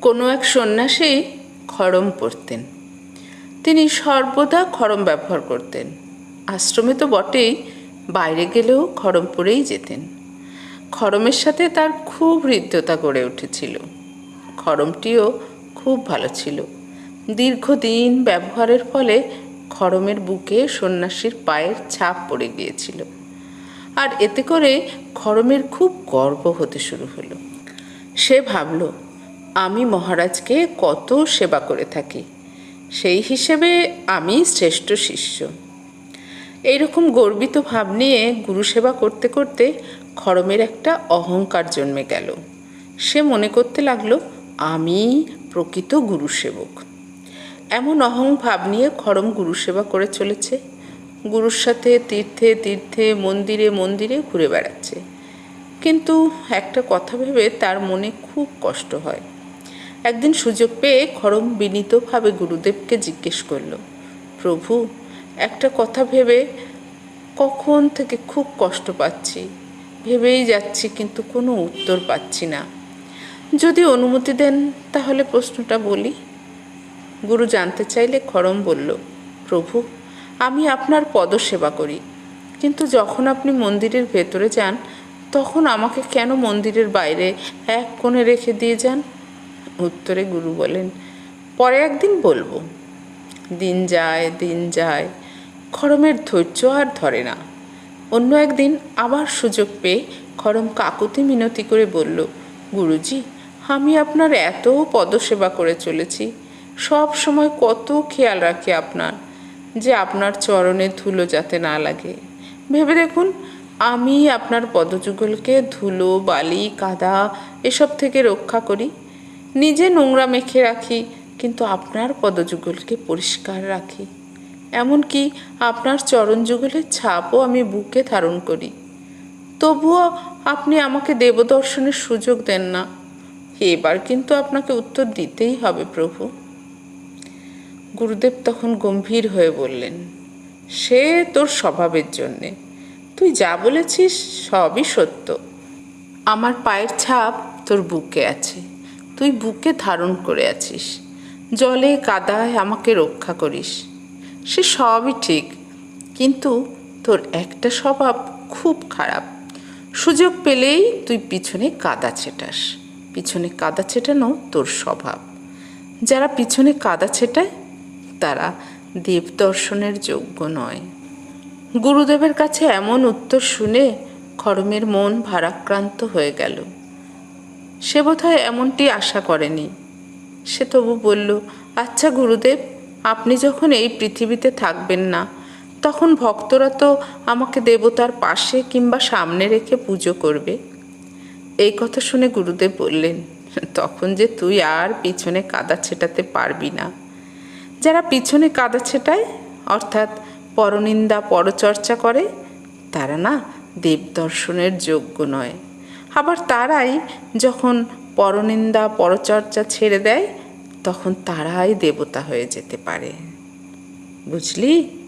কোনো এক সন্ন্যাসী খড়ম পরতেন। তিনি সর্বদা খড়ম ব্যবহার করতেন। আশ্রমে তো বটেই, বাইরে গেলেও খড়ম পরেই যেতেন। খড়মের সাথে তার খুব হৃদ্যতা গড়ে উঠেছিল। খড়মটিও খুব ভালো ছিল। দীর্ঘদিন ব্যবহারের ফলে খড়মের বুকে সন্ন্যাসীর পায়ের ছাপ পড়ে গিয়েছিল। আর এতে করে খড়মের খুব গর্ব হতে শুরু হলো। সে ভাবল আমি মহারাজকে কত সেবা করে থাকি, সেই হিসেবে আমি শ্রেষ্ঠ শিষ্য। এইরকম গর্বিত ভাব নিয়ে গুরু সেবা করতে করতে খড়মের একটা অহংকার জন্মে গেল। সে মনে করতে লাগল, আমি প্রকৃত গুরু সেবক। এমন অহং ভাব নিয়ে খড়ম গুরু সেবা করে চলেছে। গুরুর সাথে তীর্থে তীর্থে, মন্দিরে মন্দিরে ঘুরে বেড়াচ্ছে। কিন্তু একটা কথা ভেবে তার মনে খুব কষ্ট হয়। একদিন সুযোগ পেয়ে খড়ম বিনীতভাবে গুরুদেবকে জিজ্ঞেস করল, প্রভু, একটা কথা ভেবে কখন থেকে খুব কষ্ট পাচ্ছি? ভেবেই যাচ্ছি কিন্তু কোনো উত্তর পাচ্ছি না। যদি অনুমতি দেন তাহলে প্রশ্নটা বলি। গুরু জানতে চাইলে খড়ম বলল, প্রভু, আমি আপনার পদসেবা করি, কিন্তু যখন আপনি মন্দিরের ভেতরে যান, তখন আমাকে কেন মন্দিরের বাইরে এক কোণে রেখে দিয়ে যান? উত্তরে গুরু বলেন, পরে একদিন বলব, দিন যায় দিন যায়, খরমের ধৈর্য আর ধরে না। অন্য একদিন আবার সুযোগ পেয়ে খরম কাকুতি মিনতি করে বলল, গুরুজি, আমি আপনার এত পদসেবা করে চলেছি। সব সময় কত খেয়াল রাখি আপনার, যে আপনার চরণে ধুলো যাতে না লাগে। ভেবে দেখুন, আমি আপনার পদযুগলকে ধুলো, বালি, কাদা, এসব থেকে রক্ষা করি। নিজে নোংরা মেখে রাখি, কিন্তু আপনার পদযুগলকে পরিষ্কার রাখি। এমনকি আপনার চরণ যুগলের ছাপও আমি বুকে ধারণ করি। তবুও আপনি আমাকে দেবদর্শনের সুযোগ দেন না। এবার কিন্তু আপনাকে উত্তর দিতেই হবে প্রভু। গুরুদেব তখন গম্ভীর হয়ে বললেন, সে তোর স্বভাবের জন্যে। তুই যা বলেছিস সবই সত্য। আমার পায়ের ছাপ তোর বুকে আছে। তুই বুকে ধারণ করে আছিস। জলে কাদায় আমাকে রক্ষা করিস। সে সবই ঠিক, কিন্তু তোর একটা স্বভাব খুব খারাপ। সুযোগ পেলেই তুই পিছনে কাদা ছেটাস। পিছনে কাদা ছেটানো তোর স্বভাব। যারা পিছনে কাদা ছেটায়, তারা দেব দর্শনের যোগ্য নয়। গুরুদেবের কাছে এমন উত্তর শুনে খড়মের মন ভারাক্রান্ত হয়ে গেল। সে বোধহয় এমনটি আশা করেনি। সে তবু বলল আচ্ছা গুরুদেব, আপনি যখন এই পৃথিবীতে থাকবেন না, তখন ভক্তরা তো আমাকে দেবতার পাশে কিংবা সামনে রেখে পুজো করবে। এই কথা শুনে গুরুদেব বললেন, তখন যে তুই আর পিছনে কাদা ছেটাতে পারবি না। যারা পিছনে কাদা ছেটায়, অর্থাৎ পরনিন্দা পরচর্চা করে, তারা না দেব দর্শনের যোগ্য নয়। আবার তারাই যখন পরনিন্দা পরচর্চা ছেড়ে দেয় তখন তারাই দেবতা হয়ে যেতে পারে। বুঝলি?